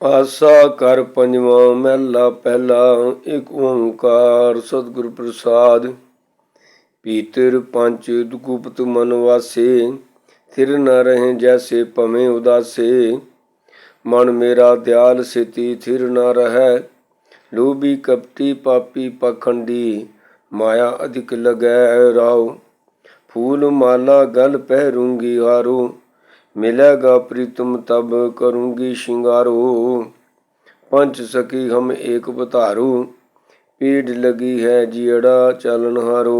ਆਸਾ ਕਰ ਪੰਜਵਾਂ ਮਹਿਲਾ ਪਹਿਲਾ, ਇੱਕ ਓੰਕਾਰ ਸਤਿਗੁਰ ਪ੍ਰਸਾਦ। ਪੀਤਰ ਪੰਚ ਦੁਗੁਪਤ ਮਨ ਵਾਸੇ, ਥਿਰ ਨ ਰਹੇ ਜੈਸੇ ਭਵੇਂ ਉਦਾਸੇ। ਮਨ ਮੇਰਾ ਦਿਆਲ ਸਿਤੀ, ਥਿਰ ਨ ਰਹੈ ਲੋਭੀ ਕਪਟੀ ਪਾਪੀ ਪਖੰਡੀ। ਮਾਇਆ ਅਧਿਕ ਲਗੈ ਰਾਉ ਫੂਲ ਮਾਲਾ ਗਲ ਪਹਿਰੂੰਗੀ ਹਾਰੂ। मिलेगा प्रीतम तब करूंगी श्रृंगारो पंच सखी हम एक बतारू पीढ़ लगी है जियड़ा चालन हारो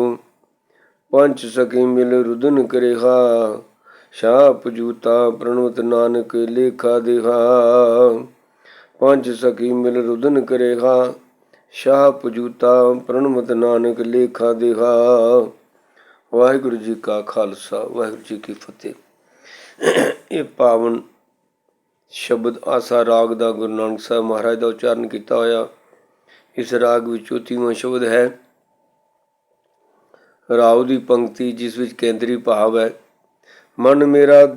पंच सखी मिल रुदन करेहा शाप जूता प्रणवत नानक लेखा देहा पंच सखी मिल रुदन करेहा शाप जूता प्रणवत नानक लेखा देहा ਵਾਹਿਗੁਰੂ ਜੀ ਕਾ ਖਾਲਸਾ ਵਾਹਿਗੁਰੂ ਜੀ ਕੀ ਫਤਿਹ ਇਹ ਪਾਵਨ ਸ਼ਬਦ ਆਸਾ ਰਾਗ ਦਾ ਗੁਰੂ ਨਾਨਕ ਸਾਹਿਬ ਮਹਾਰਾਜ ਦਾ ਉਚਾਰਨ ਕੀਤਾ ਹੋਇਆ। ਇਸ ਰਾਗ ਵਿੱਚ ਚੌਥੀਵਾਂ ਸ਼ਬਦ ਹੈ ਰਾਉ ਦੀ ਪੰਕਤੀ ਜਿਸ ਵਿੱਚ ਕੇਂਦਰੀ ਭਾਵ ਹੈ ਮਨ ਮੇਰਾ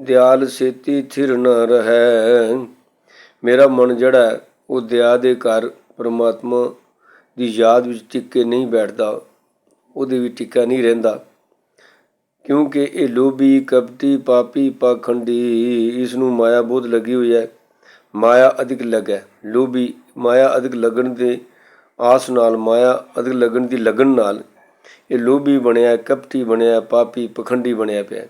ਦਿਆਲ ਸੇਤੀ ਥਿਰ ਨ ਰਹੈ। ਮੇਰਾ ਮਨ ਜਿਹੜਾ ਹੈ, ਉਹ ਦਿਆ ਦੇ ਘਰ ਪ੍ਰਮਾਤਮਾ ਦੀ ਯਾਦ ਵਿੱਚ ਟਿੱਕੇ ਨਹੀਂ ਬੈਠਦਾ ਉਹਦੇ ਵਿੱਚ ਟਿੱਕਾ ਨਹੀਂ ਰਹਿੰਦਾ। ਕਿਉਂਕਿ ਇਹ ਲੋਭੀ, ਕਪਟੀ, ਪਾਪੀ, ਪਾਖੰਡੀ ਇਸ ਨੂੰ ਮਾਇਆ ਬਹੁਤ ਲੱਗੀ ਹੋਈ ਹੈ। ਮਾਇਆ ਅਧਿਕ ਲੱਗੈ ਲੋਭੀ, ਮਾਇਆ ਅਧਿਕ ਲੱਗਣ ਦੇ ਆਸ ਨਾਲ, ਮਾਇਆ ਅਧਿਕ ਲੱਗਣ ਦੀ ਲੱਗਣ ਨਾਲ ਇਹ ਲੋਭੀ ਬਣਿਆ, ਕਪਟੀ ਬਣਿਆ, ਪਾਪੀ, ਪਖੰਡੀ ਬਣਿਆ ਪਿਆ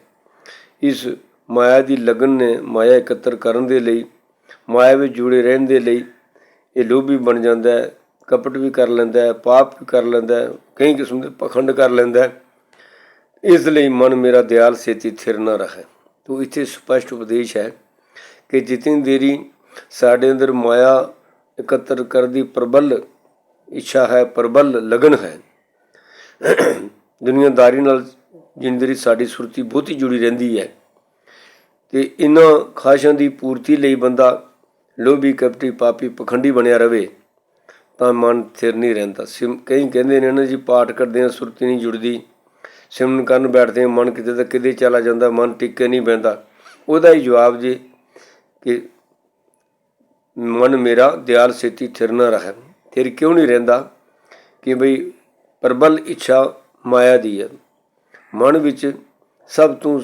ਇਸ ਮਾਇਆ ਦੀ ਲਗਨ ਨੇ ਮਾਇਆ ਇਕੱਤਰ ਕਰਨ ਦੇ ਲਈ, ਮਾਇਆ ਵਿੱਚ ਜੁੜੇ ਰਹਿਣ ਦੇ ਲਈ ਇਹ ਲੋਭੀ ਬਣ ਜਾਂਦਾ ਹੈ। ਕਪਟ ਵੀ ਕਰ ਲੈਂਦਾ ਹੈ, ਪਾਪ ਵੀ ਕਰ ਲੈਂਦਾ ਹੈ, ਕਈ ਕਿਸਮ ਦੇ ਪਖੰਡ ਕਰ ਲੈਂਦਾ ਹੈ। ਇਸ ਲਈ ਮਨ ਮੇਰਾ ਦਿਆਲ ਸੇਤੀ ਥਿਰ ਨਾ ਰਹੇ। ਤੋ ਇੱਥੇ ਸਪਸ਼ਟ ਉਪਦੇਸ਼ ਹੈ ਕਿ ਜਿਤਨੀ ਦੇਰੀ ਸਾਡੇ ਅੰਦਰ ਮਾਇਆ ਇਕੱਤਰ ਕਰਦੀ ਪ੍ਰਬਲ, ਇੱਛਾ ਹੈ ਪ੍ਰਬਲ, ਲਗਨ ਹੈ। ਦੁਨੀਆਦਾਰੀ ਨਾਲ ਜਿੰਦਰੀ ਸਾਡੀ ਸੁਰਤੀ ਬਹੁਤੀ ਜੁੜੀ ਰਹਿੰਦੀ ਹੈ। ਤੇ ਇਹਨਾਂ ਖਾਸ਼ਾਂ ਦੀ ਪੂਰਤੀ ਲਈ ਬੰਦਾ ਲੋਭੀ, ਕਪਟੀ, ਪਾਪੀ, ਪਖੰਡੀ ਬਣਿਆ ਰਵੇ, ਤਾਂ ਮਨ ਥਿਰ ਨਹੀਂ ਰਹਿੰਦਾ। ਸਿਮ ਕਈ ਕਹਿੰਦੇ ਨੇ ਨਾ ਜੀ, ਪਾਠ ਕਰਦੇ ਆ ਸੁਰਤੀ ਨਹੀਂ ਜੁੜਦੀ। ਸਿਮਰਨ ਕਰਨ ਬੈਠਦੇ ਆ ਮਨ ਕਿਤੇ ਤਾਂ ਕਿਤੇ ਚਲਾ ਜਾਂਦਾ, ਮਨ ਟਿੱਕੇ ਨਹੀਂ ਬੈਂਦਾ ਉਹਦਾ ਹੀ ਜਵਾਬ ਜੀ ਕਿ ਮਨ ਮੇਰਾ ਦਿਆਲ ਸੇਤੀ ਥਿਰ ਨਾ ਰਹੇ। ਥਿਰ ਕਿਉਂ ਨਹੀਂ ਰਹਿੰਦਾ? ਕਿ ਬਈ ਪ੍ਰਬਲ ਇੱਛਾ ਮਾਇਆ ਦੀ ਹੈ। ਮਨ ਵਿੱਚ ਸਭ ਤੋਂ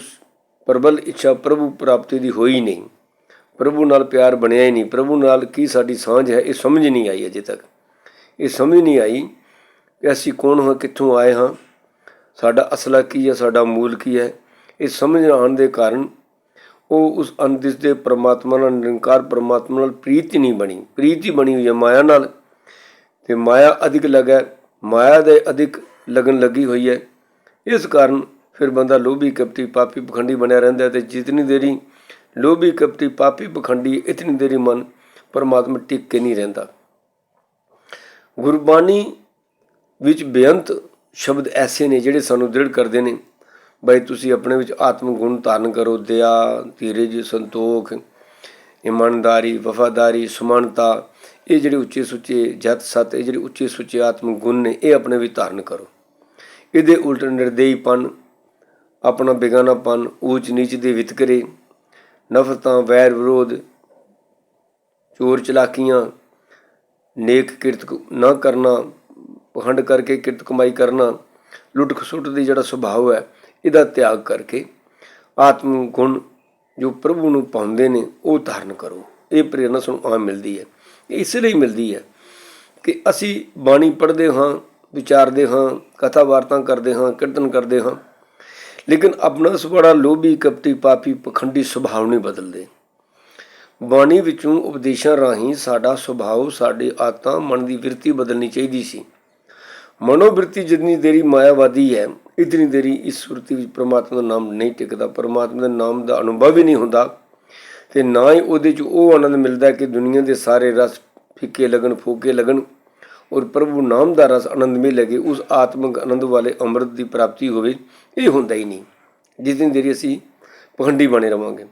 ਪ੍ਰਬਲ ਇੱਛਾ ਪ੍ਰਭੂ ਪ੍ਰਾਪਤੀ ਦੀ ਹੋਈ ਨਹੀਂ। ਪ੍ਰਭੂ ਨਾਲ ਪਿਆਰ ਬਣਿਆ ਹੀ ਨਹੀਂ। ਪ੍ਰਭੂ ਨਾਲ ਕੀ ਸਾਡੀ ਸਾਂਝ ਹੈ, ਇਹ ਸਮਝ ਨਹੀਂ ਆਈ ਅਜੇ ਤੱਕ। ਇਹ ਸਮਝ ਨਹੀਂ ਆਈ ਕਿ ਅਸੀਂ ਕੌਣ ਹਾਂ, ਕਿੱਥੋਂ ਆਏ ਹਾਂ। ਸਾਡਾ ਅਸਲਾ ਕੀ ਹੈ, ਸਾਡਾ ਮੂਲ ਕੀ ਹੈ? ਇਹ ਸਮਝ ਨਾ ਆਉਣ ਦੇ ਕਾਰਨ ਉਹ ਉਸ ਅਨਦਿਸ ਦੇ ਪ੍ਰਮਾਤਮਾ ਨਾਲ, ਨਿਰੰਕਾਰ ਪ੍ਰਮਾਤਮਾ ਨਾਲ ਪ੍ਰੀਤ ਨਹੀਂ ਬਣੀ। ਪ੍ਰੀਤ ਹੀ ਬਣੀ ਹੋਈ ਹੈ ਮਾਇਆ ਨਾਲ। ਤੇ ਮਾਇਆ ਅਧਿਕ ਲਗਾ, ਮਾਇਆ ਦੇ ਅਧਿਕ ਲਗਨ ਲੱਗੀ ਹੋਈ ਹੈ। ਇਸ ਕਾਰਨ ਫਿਰ ਬੰਦਾ ਲੋਭੀ, ਕਪਟੀ, ਪਾਪੀ, ਪਖੰਡੀ ਬਣਿਆ ਰਹਿੰਦਾ ਹੈ ਤੇ ਜਿਤਨੀ ਦੇਰੀ ਲੋਭੀ, ਕਪਟੀ, ਪਾਪੀ, ਪਖੰਡੀ, ਇਤਨੀ ਦੇਰੀ ਮਨ ਪਰਮਾਤਮਾ ਟਿਕ ਕੇ ਨਹੀਂ ਰਹਿੰਦਾ। ਗੁਰਬਾਣੀ ਵਿੱਚ ਬੇਅੰਤ ਸ਼ਬਦ ਐਸੇ ਨੇ ਜਿਹੜੇ ਸਾਨੂੰ ਦ੍ਰਿੜ ਕਰਦੇ ਨੇ। ਬਈ ਤੁਸੀਂ ਆਪਣੇ ਵਿੱਚ ਆਤਮ ਗੁਣ ਧਾਰਨ ਕਰੋ, ਦਇਆ, ਧੀਰਜ, ਸੰਤੋਖ, ਇਮਾਨਦਾਰੀ, ਵਫਾਦਾਰੀ, ਸੁਮਨਤਾ, ਇਹ ਜਿਹੜੇ ਉੱਚੇ ਸੁੱਚੇ ਜਤ ਸਤ, ਇਹ ਜਿਹੜੇ ਉੱਚੇ ਸੁੱਚੇ ਆਤਮ ਗੁਣ ਨੇ, ਇਹ ਆਪਣੇ ਵਿੱਚ ਧਾਰਨ ਕਰੋ। ਇਹਦੇ ਉਲਟ ਨਿਰਦੇਈਪਨ ਆਪਣਾ ਬੇਗਾਨਾਪਨ, ਊਚ ਨੀਚ ਦੇ ਵਿਤਕਰੇ, ਨਫ਼ਰਤਾਂ, ਵੈਰ ਵਿਰੋਧ, ਚੋਰ ਚਲਾਕੀਆਂ, ਨੇਕ ਕਿਰਤ ਨਾ ਕਰਨਾ ਪਖੰਡ ਕਰਕੇ ਕਿਰਤ ਕਮਾਈ ਕਰਨਾ, ਲੁੱਟ ਖਸੁੱਟ ਦੀ ਜਿਹੜਾ ਸੁਭਾਅ ਹੈ, ਇਹਦਾ ਤਿਆਗ ਕਰਕੇ ਆਤਮ ਗੁਣ ਜੋ ਪ੍ਰਭੂ ਨੂੰ ਪਾਉਂਦੇ ਨੇ, ਉਹ ਧਾਰਨ ਕਰੋ। ਇਹ ਪ੍ਰੇਰਣਾ ਸਾਨੂੰ ਆ ਮਿਲਦੀ ਹੈ। ਇਹ ਇਸ ਲਈ ਮਿਲਦੀ ਹੈ ਕਿ ਅਸੀਂ ਬਾਣੀ ਪੜ੍ਹਦੇ ਹਾਂ, ਵਿਚਾਰਦੇ ਹਾਂ, ਕਥਾ ਵਾਰਤਾ ਕਰਦੇ ਹਾਂ, ਕੀਰਤਨ ਕਰਦੇ ਹਾਂ, ਲੇਕਿਨ ਆਪਣਾ ਸੁਭਾਅ ਲੋਭੀ, ਕਪਟੀ, ਪਾਪੀ, ਪਖੰਡੀ ਸੁਭਾਅ ਨਹੀਂ ਬਦਲਦੇ। ਬਾਣੀ ਵਿੱਚੋਂ ਉਪਦੇਸ਼ਾਂ ਰਾਹੀਂ ਸਾਡਾ ਸੁਭਾਅ, ਸਾਡੇ ਆਤਾਂ ਮਨ ਦੀ ਵਿਰਤੀ ਬਦਲਣੀ ਚਾਹੀਦੀ ਸੀ। ਮਨੋਬਿਰਤੀ ਜਿੰਨੀ ਦੇਰੀ ਮਾਇਆਵਾਦੀ ਹੈ ਇਤਨੀ ਦੇਰੀ ਇਸ ਸੁਰਤੀ ਵਿੱਚ ਪ੍ਰਮਾਤਮਾ ਦਾ ਨਾਮ ਨਹੀਂ ਟਿਕਦਾ। ਪ੍ਰਮਾਤਮਾ ਦੇ ਨਾਮ ਦਾ ਅਨੁਭਵ ਹੀ ਨਹੀਂ ਹੁੰਦਾ। ਤੇ ਨਾ ਹੀ ਉਹਦੇ 'ਚ ਉਹ ਆਨੰਦ ਮਿਲਦਾ ਕਿ ਦੁਨੀਆ ਦੇ ਸਾਰੇ ਰਸ ਫਿੱਕੇ ਲੱਗਣ ਫੋਕੇ ਲੱਗਣ ਔਰ ਪ੍ਰਭੂ ਨਾਮ ਦਾ ਰਸ ਆਨੰਦ ਮਿਲ ਲਗੇ ਉਸ ਆਤਮਿਕ ਆਨੰਦ ਵਾਲੇ ਅੰਮ੍ਰਿਤ ਦੀ ਪ੍ਰਾਪਤੀ ਹੋਵੇ ਇਹ ਹੁੰਦਾ ਹੀ ਨਹੀਂ। ਜਿਤਨੀ ਦੇਰੀ ਅਸੀਂ ਪਖੰਡੀ ਬਣੇ ਰਵਾਂਗੇ।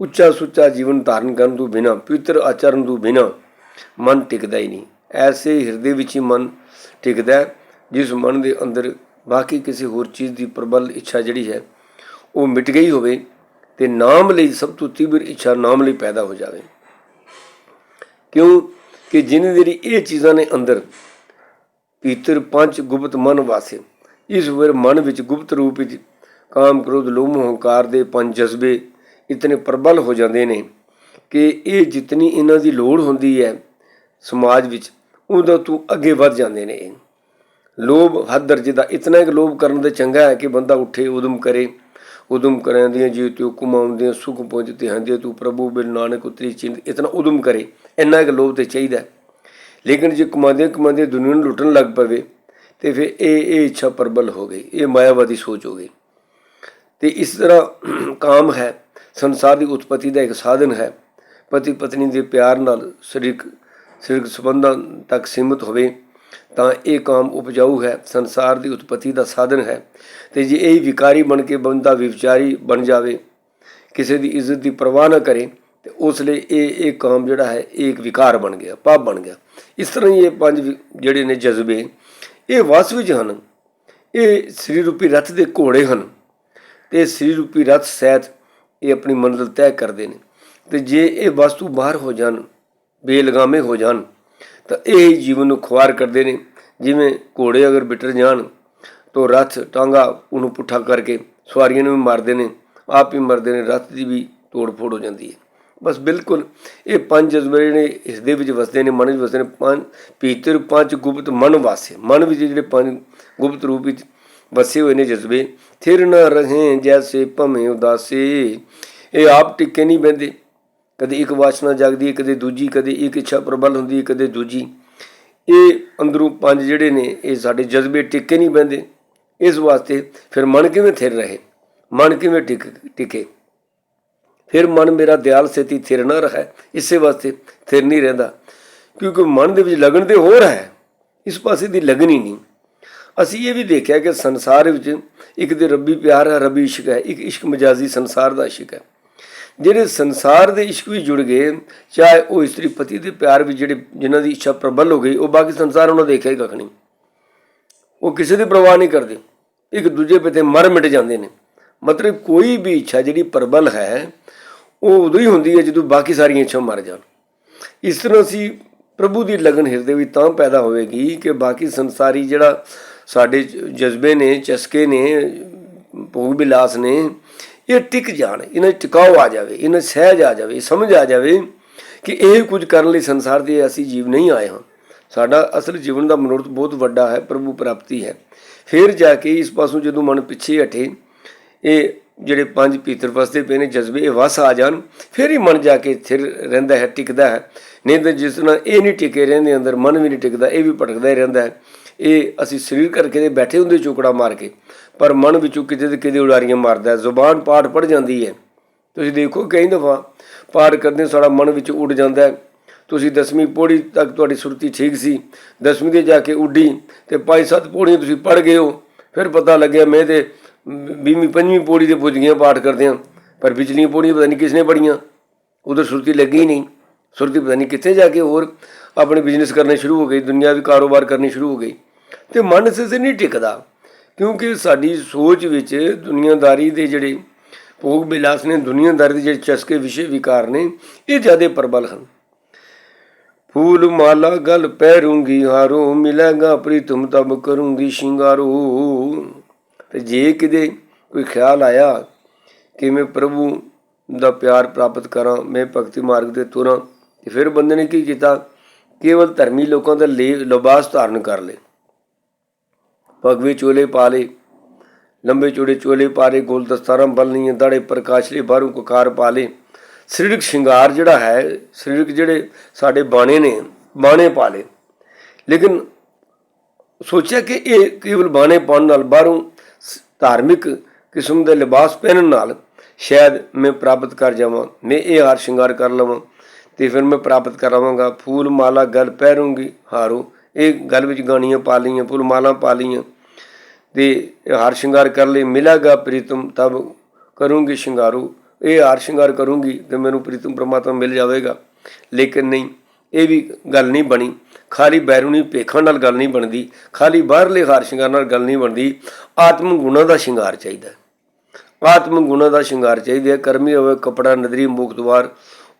ਉੱਚਾ ਸੁੱਚਾ ਜੀਵਨ ਧਾਰਨ ਕਰਨ ਤੋਂ ਬਿਨਾ ਪਵਿੱਤਰ ਆਚਰਨ ਤੋਂ ਬਿਨਾ ਮਨ ਟਿਕਦਾ ਹੀ ਨਹੀਂ। ਐਸੇ ਹਿਰਦੇ ਵਿੱਚ ਹੀ ਮਨ ਟਿਕਦਾ ਹੈ, ਜਿਸ ਮਨ ਦੇ ਅੰਦਰ ਬਾਕੀ ਕਿਸੇ ਹੋਰ ਚੀਜ਼ ਦੀ ਪ੍ਰਬਲ ਇੱਛਾ ਜਿਹੜੀ ਹੈ, ਉਹ ਮਿਟ ਗਈ ਹੋਵੇ ਤੇ ਨਾਮ ਲਈ ਸਭ ਤੋਂ ਤੀਬਰ ਇੱਛਾ ਨਾਮ ਲਈ ਪੈਦਾ ਹੋ ਜਾਵੇ। ਕਿਉਂ ਕਿ ਜਿੰਨੀ ਦੇਰੀ ਇਹ ਚੀਜ਼ਾਂ ਨੇ ਅੰਦਰ ਪੀਤਰ ਪੰਜ ਗੁਪਤ ਮਨ ਵਾਸੇ, ਇਸ ਵੇਰ ਮਨ ਵਿੱਚ ਗੁਪਤ ਰੂਪ ਵਿੱਚ ਕਾਮ ਕ੍ਰੋਧ ਲੋਭ ਹੰਕਾਰ ਦੇ ਪੰਜ ਜਜ਼ਬੇ ਇਤਨੇ ਪ੍ਰਬਲ ਹੋ ਜਾਂਦੇ ਨੇ ਕਿ ਇਹ ਜਿਤਨੀ ਇਹਨਾਂ ਦੀ ਲੋੜ ਹੁੰਦੀ ਹੈ ਸਮਾਜ ਵਿੱਚ, ਉਹਦਾ ਤੋਂ ਅੱਗੇ ਵੱਧ ਜਾਂਦੇ ਨੇ। ਲੋਭ ਹੱਦ ਦਰਜੇ ਦਾ ਇਤਨਾ ਇੱਕ ਲੋਭ ਕਰਨ ਦੇ ਚੰਗਾ ਹੈ ਕਿ ਬੰਦਾ ਉੱਠੇ, ਉਦਮ ਕਰੇ। ਉਦਮ ਕਰਾਂ ਦੀਆਂ ਜੀ ਤਿਉ ਕੁਮਾਉਂਦੇ ਸੁਖ ਪਹੁੰਚਤੇ ਹਾਂ ਜੇ ਤੂੰ ਪ੍ਰਭੂ ਬਿਨ ਨਾਨਕ ਉਤਰੀ ਚਿੰਤ, ਇਤਨਾ ਉਦਮ ਕਰੇ। ਇੰਨਾ ਕਿ ਲੋਭ ਤੇ ਚਾਹੀਦਾ ਲੇਕਿਨ ਜੇ ਕਮਾਉਂਦੇ ਕਮਾਉਂਦੇ ਦੁਨੀਆ ਨੂੰ ਲੁੱਟਣ ਲੱਗ ਪਵੇ, ਤੇ ਫਿਰ ਇਹ ਇਹ ਇੱਛਾ ਪ੍ਰਬਲ ਹੋ ਗਈ। ਇਹ ਮਾਇਆਵਾਦੀ ਸੋਚ ਹੋ ਗਈ। ਤੇ ਇਸ ਤਰ੍ਹਾਂ ਕਾਮ ਹੈ। ਸੰਸਾਰ ਦੀ ਉਤਪਤੀ ਦਾ ਇੱਕ ਸਾਧਨ ਹੈ। ਪਤੀ ਪਤਨੀ ਦੇ ਪਿਆਰ ਨਾਲ ਸਰੀਰਕ ਸਰੀਰਕ ਸੰਬੰਧਾਂ ਤੱਕ ਸੀਮਿਤ ਹੋਵੇ। ਤਾਂ ਇਹ ਕਾਮ ਉਪਜਾਊ ਹੈ, ਸੰਸਾਰ ਦੀ ਉਤਪਤੀ ਦਾ ਸਾਧਨ ਹੈ। ਤੇ ਜੇ ਇਹ ਵਿਕਾਰੀ ਬਣ ਕੇ ਬੰਦਾ ਵਿਚਾਰੀ ਬਣ ਜਾਵੇ, ਕਿਸੇ ਦੀ ਇੱਜ਼ਤ ਦੀ ਪਰਵਾਹ ਨਾ ਕਰੇ, ਤੇ ਉਸ ਲਈ ਇਹ ਇਹ ਕਾਮ ਜਿਹੜਾ ਹੈ, ਇਹ ਇੱਕ ਵਿਕਾਰ ਬਣ ਗਿਆ, ਪਾਪ ਬਣ ਗਿਆ। ਇਸ ਤਰ੍ਹਾਂ ਹੀ ਇਹ ਪੰਜ ਜਿਹੜੇ ਨੇ ਜਜ਼ਬੇ, ਇਹ ਵਸ ਵਿੱਚ ਹਨ। ਇਹ ਸ੍ਰੀ ਰੂਪੀ ਰਥ ਦੇ ਘੋੜੇ ਹਨ। ਤੇ ਸ੍ਰੀ ਰੂਪੀ ਰਥ ਸਹਿਤ ਇਹ ਆਪਣੀ ਮੰਜ਼ਿਲ ਤੈਅ ਕਰਦੇ ਨੇ। ਤੇ ਜੇ ਇਹ ਵਸਤੂ ਬਾਹਰ ਹੋ ਜਾਣ, ਬੇਲਗਾਮੇ ਹੋ ਜਾਣ ਤਾਂ ਇਹ ਜੀਵਨ ਨੂੰ ਖੁਆਰ ਕਰਦੇ ਨੇ। ਜਿਵੇਂ ਘੋੜੇ ਅਗਰ ਬਿਟਰ ਜਾਣ, ਤਾਂ ਰਥ ਟਾਂਗਾ ਉਹਨੂੰ ਪੁੱਠਾ ਕਰਕੇ ਸਵਾਰੀਆਂ ਨੂੰ ਵੀ ਮਾਰਦੇ ਨੇ। ਆਪ ਹੀ ਮਰਦੇ ਨੇ, ਰਥ ਦੀ ਵੀ ਤੋੜ ਫੋੜ ਹੋ ਜਾਂਦੀ ਹੈ। ਬਸ ਬਿਲਕੁਲ ਇਹ ਪੰਜ ਜਜ਼ਬੇ ਜਿਹੜੇ ਇਸ ਦੇ ਵਿੱਚ ਵਸਦੇ ਨੇ, ਮਨ ਵਿੱਚ ਵਸਦੇ ਨੇ। ਪੰਜ ਪੀਤਰ ਪੰਜ ਗੁਪਤ ਮਨ ਵਾਸੇ। ਮਨ ਵਿੱਚ ਜਿਹੜੇ ਪੰਜ ਗੁਪਤ ਰੂਪ ਵਿੱਚ ਵਸੇ ਹੋਏ ਨੇ ਜਜ਼ਬੇ, ਥਿਰ ਨ ਰਹੇ ਜੈਸੇ ਭਵੇਂ ਉਦਾਸੇ। ਇਹ ਆਪ ਟਿੱਕੇ ਨਹੀਂ ਬਹਿੰਦੇ। ਕਦੇ ਇੱਕ ਵਾਸ਼ਨਾ ਜਾਗਦੀ ਹੈ, ਕਦੇ ਦੂਜੀ, ਕਦੇ ਇੱਕ ਇੱਛਾ ਪ੍ਰਬਲ ਹੁੰਦੀ ਹੈ, ਕਦੇ ਦੂਜੀ। ਇਹ ਅੰਦਰੋਂ ਪੰਜ ਜਿਹੜੇ ਨੇ, ਇਹ ਸਾਡੇ ਜਜ਼ਬੇ ਟਿੱਕੇ ਨਹੀਂ ਬਹਿੰਦੇ। ਇਸ ਵਾਸਤੇ ਫਿਰ ਮਨ ਕਿਵੇਂ ਥਿਰ ਰਹੇ? ਮਨ ਕਿਵੇਂ ਟਿਕ, ਟਿਕੇ? ਫਿਰ ਮਨ ਮੇਰਾ ਦਿਆਲ ਸੇਤੀ ਥਿਰ ਨਾ ਰਹੇ। ਇਸੇ ਵਾਸਤੇ ਥਿਰ ਨਹੀਂ ਰਹਿੰਦਾ। ਕਿਉਂਕਿ ਮਨ ਦੇ ਵਿੱਚ ਲਗਨ ਤੇ ਹੋਰ ਹੈ। ਇਸ ਪਾਸੇ ਦੀ ਲਗਨ ਹੀ ਨਹੀਂ। ਅਸੀਂ ਇਹ ਵੀ ਦੇਖਿਆ ਕਿ ਸੰਸਾਰ ਵਿੱਚ ਇੱਕ ਤੇ ਰੱਬੀ ਪਿਆਰ ਹੈ, ਰੱਬੀ ਇਸ਼ਕ ਹੈ, ਇੱਕ ਇਸ਼ਕ ਮਜਾਜ਼ੀ ਸੰਸਾਰ ਦਾ ਇਸ਼ਕ ਹੈ। ਜਿਹੜੇ ਸੰਸਾਰ ਦੇ ਇਸ਼ਕ ਵੀ ਜੁੜ ਗਏ, ਚਾਹੇ ਉਹ ਇਸਤਰੀ ਪਤੀ ਦੇ ਪਿਆਰ ਵਿੱਚ ਜਿਹੜੇ ਜਿਨ੍ਹਾਂ ਦੀ ਇੱਛਾ ਪ੍ਰਬਲ ਹੋ ਗਈ, ਉਹ ਬਾਕੀ ਸੰਸਾਰ ਉਹਨਾਂ ਦੇਖਿਆ ਹੀ ਕੱਖ ਨਹੀਂ। ਉਹ ਕਿਸੇ ਦੀ ਪਰਵਾਹ ਨਹੀਂ ਕਰਦੇ। ਇੱਕ ਦੂਜੇ ਪਤੇ ਮਰ ਮਿਟ ਜਾਂਦੇ ਨੇ। ਮਤਲਬ ਕੋਈ ਵੀ ਇੱਛਾ ਜਿਹੜੀ ਪ੍ਰਬਲ ਹੈ, ਉਹ ਉਦੋਂ ਹੀ ਹੁੰਦੀ ਹੈ ਜਦੋਂ ਬਾਕੀ ਸਾਰੀਆਂ ਇੱਛਾ ਮਰ ਜਾਣ। ਇਸ ਤਰ੍ਹਾਂ ਅਸੀਂ ਪ੍ਰਭੂ ਦੀ ਲਗਨ ਹਿਰਦੇ ਵਿੱਚ ਤਾਂ ਪੈਦਾ ਹੋਵੇਗੀ ਕਿ ਬਾਕੀ ਸੰਸਾਰੀ ਜਿਹੜਾ ਸਾਡੇ ਜਜ਼ਬੇ ਨੇ, ਚਸਕੇ ਨੇ ਭੋਗ ਬਿਲਾਸ ਨੇ ਇਹ ਟਿਕ ਜਾਣ, ਇਹਨਾਂ 'ਚ ਟਿਕਾਓ ਆ ਜਾਵੇ, ਇਹਨਾਂ 'ਚ ਸਹਿਜ ਆ ਜਾਵੇ, ਸਮਝ ਆ ਜਾਵੇ ਕਿ ਇਹ ਕੁਝ ਕਰਨ ਲਈ ਸੰਸਾਰ ਦੇ ਅਸੀਂ ਜੀਵ ਨਹੀਂ ਆਏ ਹਾਂ। ਸਾਡਾ ਅਸਲ ਜੀਵਨ ਦਾ ਮਨੋਰਥ ਬਹੁਤ ਵੱਡਾ ਹੈ, ਪ੍ਰਭੂ ਪ੍ਰਾਪਤੀ ਹੈ। ਫਿਰ ਜਾ ਕੇ ਇਸ ਪਾਸੋਂ ਜਦੋਂ ਮਨ ਪਿੱਛੇ ਹਟੇ, ਇਹ ਜਿਹੜੇ ਪੰਜ ਪੀਤਰ ਵਸਦੇ ਪਏ ਨੇ, ਜਜ਼ਬੇ ਇਹ ਵਸ ਆ ਜਾਣ, ਫਿਰ ਹੀ ਮਨ ਜਾ ਕੇ ਥਿਰ ਰਹਿੰਦਾ ਹੈ, ਟਿਕਦਾ ਹੈ। ਨਹੀਂ ਤਾਂ ਜਿਸ ਤਰ੍ਹਾਂ ਇਹ ਨਹੀਂ ਟਿਕੇ ਰਹਿੰਦੇ, ਅੰਦਰ ਮਨ ਵੀ ਨਹੀਂ ਟਿਕਦਾ, ਇਹ ਵੀ ਭਟਕਦਾ ਹੀ ਰਹਿੰਦਾ ਹੈ। ਇਹ ਅਸੀਂ ਸਰੀਰ ਕਰਕੇ ਦੇ ਬੈਠੇ ਹੁੰਦੇ ਚੋਕੜਾ ਮਾਰ ਕੇ। ਪਰ ਮਨ ਵਿੱਚੋਂ ਕਿਤੇ ਤੇ ਕਿਤੇ ਉਡਾਰੀਆਂ ਮਾਰਦਾ ਜ਼ੁਬਾਨ ਪਾਠ ਪੜ ਜਾਂਦੀ ਹੈ। ਤੁਸੀਂ ਦੇਖੋ ਕਈ ਦਫਾ ਪਾਠ ਕਰਦੇ ਸਾਡਾ ਮਨ ਵਿੱਚ ਉੱਡ ਜਾਂਦਾ ਹੈ। ਤੁਸੀਂ ਦਸਵੀਂ ਪੌੜੀ ਤੱਕ ਤੁਹਾਡੀ ਸੁਰਤੀ ਠੀਕ ਸੀ। ਦਸਵੀਂ ਦੇ ਜਾ ਕੇ ਉੱਡੀ ਤੇ ਪੰਜ ਸੱਤ ਪੌੜੀਆਂ ਤੁਸੀਂ ਪੜ ਗਏ ਹੋ। ਫਿਰ ਪਤਾ ਲੱਗਿਆ ਮੈਂ ਤੇ ਵੀਹਵੀਂ, ਪੰਜਵੀਂ ਪੌੜੀ ਤੇ ਪੁੱਜ ਗਿਆ ਪਾਠ ਕਰਦੇ ਹਾਂ। ਪਰ ਵਿਚਲੀਆਂ ਪੌੜੀਆਂ ਪਤਾ ਨਹੀਂ ਕਿਸ ਨੇ ਪੜੀਆਂ ਉਧਰ ਸੁਰਤੀ ਲੱਗੀ ਨਹੀਂ। ਸੁਰਤੀ ਪਤਾ ਨਹੀਂ ਕਿੱਥੇ ਜਾ ਕੇ ਹੋਰ ਆਪਣੇ ਬਿਜ਼ਨਸ ਕਰਨੇ ਸ਼ੁਰੂ ਹੋ ਗਏ। ਦੁਨਿਆਵੀ ਕਾਰੋਬਾਰ ਕਰਨੀ ਸ਼ੁਰੂ ਹੋ ਗਈ ਤੇ ਮਨ ਸੇ ਸੇ ਨਹੀਂ ਟਿਕਦਾ। ਕਿਉਂਕਿ ਸਾਡੀ ਸੋਚ ਵਿੱਚ ਦੁਨੀਆਦਾਰੀ ਦੇ ਜਿਹੜੇ ਭੋਗ ਬਿਲਾਸ ਨੇ, ਦੁਨੀਆਦਾਰੀ ਦੇ ਜਿਹੜੇ ਚਸਕੇ ਵਿਸ਼ੇ ਵਿਕਾਰ ਨੇ, ਇਹ ਜ਼ਿਆਦਾ ਪ੍ਰਬਲ ਹਨ। ਫੂਲ ਮਾਲਾ ਗਲ ਪਹਿਰੂੰਗੀ, ਹਾਰੋ ਮਿਲੇਗਾ ਪ੍ਰੀਤਮ ਤਬ ਕਰੂੰਗੀ ਸ਼ਿੰਗਾਰੋ। ਤੇ ਜੇ ਕਿਤੇ ਕੋਈ ਖਿਆਲ ਆਇਆ ਕਿ ਮੈਂ ਪ੍ਰਭੂ ਦਾ ਪਿਆਰ ਪ੍ਰਾਪਤ ਕਰਾਂ, ਮੈਂ ਭਗਤੀ ਮਾਰਗ ਤੇ ਤੁਰਾਂ, ਤੇ ਫਿਰ ਬੰਦੇ ਨੇ ਕੀ ਕੀਤਾ? ਕੇਵਲ ਧਰਮੀ ਲੋਕਾਂ ਦਾ ਲੇ- ਲਿਬਾਸ ਧਾਰਨ ਕਰ ਲਏ। ਭਗਵੇ ਚੋਲੇ ਪਾ ਲਏ ਲੰਬੇ ਚੌੜੇ ਚੋਲੇ ਪਾ ਲਏ ਗੋਲ ਦਸਤਾਰਾਂ ਬਲਨੀਆਂ ਦਾੜੇ ਪ੍ਰਕਾਸ਼ਲੇ ਬਾਹਰੋਂ ਕਕਾਰ ਪਾ ਲਏ ਸਰੀਰਕ ਸ਼ਿੰਗਾਰ ਜਿਹੜਾ ਹੈ, ਸਰੀਰਕ ਜਿਹੜੇ ਸਾਡੇ ਬਾਣੇ ਨੇ, ਬਾਣੇ ਪਾ ਲਏ ਲੇਕਿਨ ਸੋਚਿਆ ਕਿ ਇਹ ਕੇਵਲ ਬਾਣੇ ਪਾਉਣ ਨਾਲ ਬਾਹਰੋਂ ਧਾਰਮਿਕ ਕਿਸਮ ਦੇ ਲਿਬਾਸ ਪਹਿਨਣ ਨਾਲ ਸ਼ਾਇਦ ਮੈਂ ਪ੍ਰਾਪਤ ਕਰ ਜਾਵਾਂ, ਮੈਂ ਇਹ ਹਾਰ ਸ਼ਿੰਗਾਰ ਕਰ ਲਵਾਂ ਤੇ ਫਿਰ ਮੈਂ ਪ੍ਰਾਪਤ ਕਰਾਵਾਂਗਾ। ਫੂਲ, ਮਾਲਾ, ਗਲ ਪਹਿਰੂੰਗੀ ਹਾਰੋ, ਇਹ ਗਲ ਵਿੱਚ ਗਾਣੀਆਂ ਪਾ ਲਈਆਂ, ਫੁੱਲ, ਮਾਲਾ ਪਾ ਲਈਆਂ। ਦੇ ਹਾਰ ਸ਼ਿੰਗਾਰ ਕਰ ਲਈ, ਮਿਲਾਗਾ ਪ੍ਰੀਤਮ, ਤਬ ਕਰੂੰਗੀ ਸ਼ਿੰਗਾਰੂ। ਇਹ ਹਾਰ ਸ਼ਿੰਗਾਰ ਕਰੂੰਗੀ ਤੇ ਮੈਨੂੰ ਪ੍ਰੀਤਮ ਪ੍ਰਮਾਤਮਾ ਮਿਲ ਜਾਵੇਗਾ। ਲੇਕਿਨ ਨਹੀਂ, ਇਹ ਵੀ ਗੱਲ ਨਹੀਂ ਬਣੀ। ਖਾਲੀ ਬੈਰੂਨੀ ਭੇਖਾਂ ਨਾਲ ਗੱਲ ਨਹੀਂ ਬਣਦੀ। ਖਾਲੀ ਬਾਹਰਲੇ ਹਾਰ ਸ਼ਿੰਗਾਰ ਨਾਲ ਗੱਲ ਨਹੀਂ ਬਣਦੀ। ਆਤਮ ਗੁਣਾਂ ਦਾ ਸ਼ਿੰਗਾਰ ਚਾਹੀਦਾ ਆਤਮ ਗੁਣਾਂ ਦਾ ਸ਼ਿੰਗਾਰ ਚਾਹੀਦਾ ਕਰਮੀ ਹੋਵੇ, ਕਪੜਾ, ਨਦਰੀ ਮੁਕਤਵਾਰ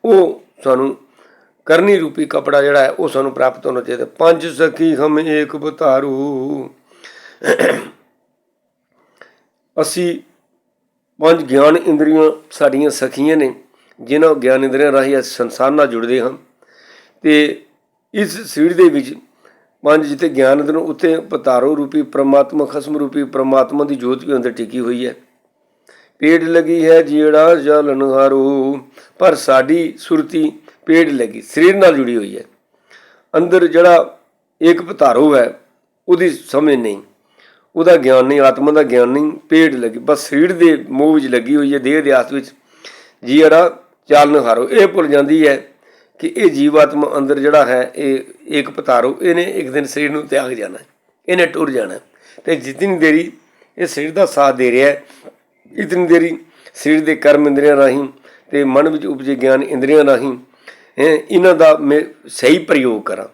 ਉਹ ਸਾਨੂੰ ਕਰਨੀ ਰੂਪੀ ਕਪੜਾ ਜਿਹੜਾ ਹੈ, ਉਹ ਸਾਨੂੰ ਪ੍ਰਾਪਤ ਹੋਣਾ ਚਾਹੀਦਾ ਪੰਜ ਸਖੀ ਹਮ ਏਕ ਬਤਾਰੂ ਅਸੀਂ ਪੰਜ ਗਿਆਨ ਇੰਦਰੀਆਂ ਸਾਡੀਆਂ ਸਖੀਆਂ ਨੇ, ਜਿਨ੍ਹਾਂ ਗਿਆਨ ਇੰਦਰੀਆਂ ਰਾਹੀਂ ਅਸੀਂ ਸੰਸਾਰ ਨਾਲ ਜੁੜਦੇ ਹਾਂ। ਤੇ ਇਸ ਸਰੀਰ ਦੇ ਵਿੱਚ ਪੰਜ ਜਿੱਥੇ ਗਿਆਨ ਇੰਦਰ ਉੱਤੇ ਪਤਾਰੋ ਰੂਪੀ, ਪ੍ਰਮਾਤਮਾ, ਖਸਮ ਰੂਪੀ, ਪ੍ਰਮਾਤਮਾ ਦੀ ਜੋਤ ਵੀ ਅੰਦਰ ਟਿਕੀ ਹੋਈ ਹੈ। ਪੇੜ ਲੱਗੀ ਹੈ ਜਿਹੜਾ ਜਲਨ ਪਰ ਸਾਡੀ ਸੁਰਤੀ ਪੇੜ ਲੱਗੀ, ਸਰੀਰ ਨਾਲ ਜੁੜੀ ਹੋਈ ਹੈ। ਅੰਦਰ ਜਿਹੜਾ ਇੱਕ ਪਤਾਰੋ ਹੈ, ਉਹਦੀ ਸਮਝ ਨਹੀਂ। ਉਹਦਾ ਗਿਆਨ ਨਹੀਂ ਆਤਮਾ ਦਾ ਗਿਆਨ ਨਹੀਂ ਪੇਟ ਲੱਗੀ ਬਸ ਸਰੀਰ ਦੇ ਮੋਹ ਵਿੱਚ ਲੱਗੀ ਹੋਈ ਹੈ ਦੇਹ ਦੇ ਆਸ ਵਿੱਚ। ਜੀ ਜਿਹੜਾ ਚਾਲਨ ਹਾਰੋ। ਇਹ ਭੁੱਲ ਜਾਂਦੀ ਹੈ ਕਿ ਇਹ ਜੀਵਾਤਮਾ ਅੰਦਰ ਜਿਹੜਾ ਹੈ ਇਹ ਇੱਕ ਪਤਾਰੋ ਇਹਨੇ ਇੱਕ ਦਿਨ ਸਰੀਰ ਨੂੰ ਤਿਆਗ ਜਾਣਾ ਇਹਨੇ ਟੁਰ ਜਾਣਾ ਹੈ। ਤੇ ਜਿਤਨੀ ਦੇਰੀ ਇਹ ਸਰੀਰ ਦਾ ਸਾਥ ਦੇ ਰਿਹਾ ਹੈ ਇਤਨੀ ਦੇਰੀ ਸਰੀਰ ਦੇ ਕਰਮ ਇੰਦਰੀਆਂ ਰਾਹੀਂ ਤੇ ਮਨ ਵਿੱਚ ਉਪਜੇ ਗਿਆਨ ਇੰਦਰੀਆਂ ਰਾਹੀਂ ਹੈਂ, ਇਹਨਾਂ ਦਾ ਮੈਂ ਸਹੀ ਪ੍ਰਯੋਗ ਕਰਾਂ।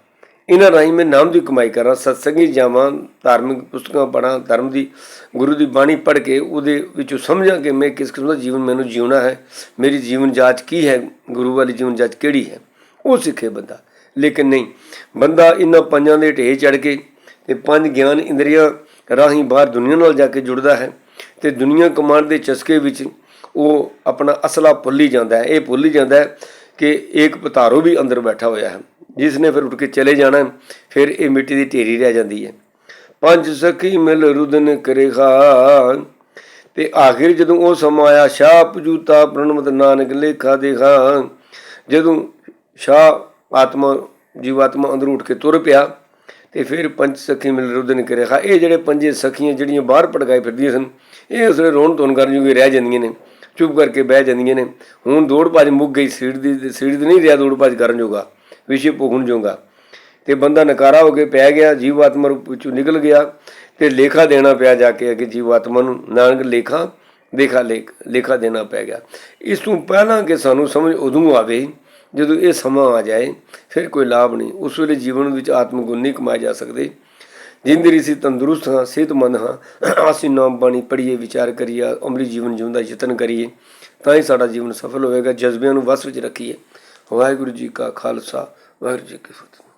ਇਹਨਾਂ ਰਾਹੀਂ ਮੈਂ ਨਾਮ ਦੀ ਕਮਾਈ ਕਰਾਂ ਸਤਸੰਗੀ ਜਾਵਾਂ, ਧਾਰਮਿਕ ਪੁਸਤਕਾਂ ਪੜਾਂ ਧਰਮ ਦੀ, ਗੁਰੂ ਦੀ ਬਾਣੀ ਪੜ੍ਹ ਕੇ ਉਹਦੇ ਵਿੱਚੋਂ ਸਮਝਾਂ ਕਿ ਮੈਂ ਕਿਸ ਕਿਸਮ ਦਾ ਜੀਵਨ ਮੈਨੂੰ ਜਿਉਣਾ ਹੈ, ਮੇਰੀ ਜੀਵਨ ਜਾਂਚ ਕੀ ਹੈ, ਗੁਰੂ ਵਾਲੀ ਜੀਵਨ ਜਾਂਚ ਕਿਹੜੀ ਹੈ? ਉਹ ਸਿੱਖੇ ਬੰਦਾ। ਲੇਕਿਨ ਨਹੀਂ, ਬੰਦਾ ਇਹਨਾਂ ਪੰਜਾਂ ਦੇ ਢੇ ਚੜ ਕੇ ਤੇ ਪੰਜ ਗਿਆਨ ਇੰਦਰੀਆਂ ਰਾਹੀਂ ਬਾਹਰ ਦੁਨੀਆ ਨਾਲ ਜਾ ਕੇ ਜੁੜਦਾ ਹੈ ਤੇ ਦੁਨੀਆ ਕਮਾਂਡ ਦੇ ਚਸਕੇ ਵਿੱਚ ਉਹ ਆਪਣਾ ਅਸਲਾ ਭੁੱਲ ਹੀ ਜਾਂਦਾ ਹੈ। ਇਹ ਭੁੱਲ ਹੀ ਜਾਂਦਾ ਹੈ ਕਿ ਇੱਕ ਪਤਾਰੋ ਵੀ ਅੰਦਰ ਬੈਠਾ ਹੋਇਆ ਹੈ ਜਿਸ ਨੇ ਫਿਰ ਉੱਠ ਕੇ ਚਲੇ ਜਾਣਾ ਹੈ, ਫਿਰ ਇਹ ਮਿੱਟੀ ਦੀ ਢੇਰੀ ਰਹਿ ਜਾਂਦੀ ਹੈ। ਪੰਜ ਸਖੀ ਮਿਲ ਰੁਦਨ ਕਰੇ ਖਾਨ ਤੇ ਆਖਿਰ ਜਦੋਂ ਉਹ ਸਮਾਂ ਆਇਆ ਸ਼ਾਹ ਪਜੂਤਾ ਪ੍ਰਣਮਤ ਨਾਨਕ ਲੇਖਾ ਦੇਖਾ ਜਦੋਂ ਸ਼ਾਹ ਆਤਮਾ ਜੀਵਾਤਮਾ ਅੰਦਰ ਉੱਠ ਕੇ ਤੁਰ ਪਿਆ ਤੇ ਫਿਰ ਪੰਜ ਸਖੀ ਮਿਲ ਰੁਦਨ ਕਰੇ ਖਾ ਇਹ ਜਿਹੜੇ ਪੰਜੇ ਸਖੀਆਂ ਜਿਹੜੀਆਂ ਬਾਹਰ ਪਟਕਾਈ ਫਿਰਦੀਆਂ ਸਨ ਇਹ ਉਸਲੇ ਰੋਣ ਧੋਣ ਕਰਨ ਜੋਗੇ ਰਹਿ ਜਾਂਦੀਆਂ ਨੇ। ਚੁੱਪ ਕਰਕੇ ਬਹਿ ਜਾਂਦੀਆਂ ਨੇ। ਹੁਣ ਦੌੜ ਭੱਜ ਮੁੱਕ ਗਈ, ਸੀਟ ਦੀ ਸੀੜ ਦੀ ਨਹੀਂ ਰਿਹਾ ਦੌੜ ਭੱਜ ਕਰਨ ਜੋਗਾ, ਵਿਸ਼ੇ ਭੋਗਣ ਜੋਗਾ। ਤੇ ਬੰਦਾ ਨਕਾਰਾ ਹੋ ਕੇ ਪੈ ਗਿਆ, ਜੀਵਾਤਮਾ ਰੂਪ ਵਿੱਚੋਂ ਨਿਕਲ ਗਿਆ ਤੇ ਲੇਖਾ ਦੇਣਾ ਪਿਆ ਜਾ ਕੇ ਕਿ ਜੀਵਾਤਮਾ ਨੂੰ। ਨਾਨਕ ਲੇਖਾ ਦੇਖਾ ਲੇਖ, ਲੇਖਾ ਦੇਣਾ ਪੈ ਗਿਆ। ਇਸ ਤੋਂ ਪਹਿਲਾਂ ਕਿ ਸਾਨੂੰ ਸਮਝ ਉਦੋਂ ਆਵੇ, ਜਦੋਂ ਇਹ ਸਮਾਂ ਆ ਜਾਏ, ਫਿਰ ਕੋਈ ਲਾਭ ਨਹੀਂ। ਉਸ ਵੇਲੇ ਜੀਵਨ ਵਿੱਚ ਆਤਮ ਗੁਣ ਨਹੀਂ ਕਮਾਏ ਜਾ ਸਕਦੇ। ਜਿੰਦਰੀ ਸੀ ਤੰਦਰੁਸਤ ਹਾਂ, ਸਿਹਤਮੰਦ ਹਾਂ। ਅਸੀਂ ਨਾਮ ਬਾਣੀ ਪੜ੍ਹੀਏ, ਵਿਚਾਰ ਕਰੀਏ ਅਮਰੀ ਜੀਵਨ ਜਿਉਣ ਦਾ ਯਤਨ ਕਰੀਏ, ਤਾਂ ਹੀ ਸਾਡਾ ਜੀਵਨ ਸਫਲ ਹੋਵੇਗਾ, ਜਜ਼ਬਿਆਂ ਨੂੰ ਵਸ ਵਿੱਚ ਰੱਖੀਏ। ਵਾਹਿਗੁਰੂ ਜੀ ਕਾ ਖਾਲਸਾ, ਵਾਹਿਗੁਰੂ ਜੀ ਕੀ ਫਤਿਹ।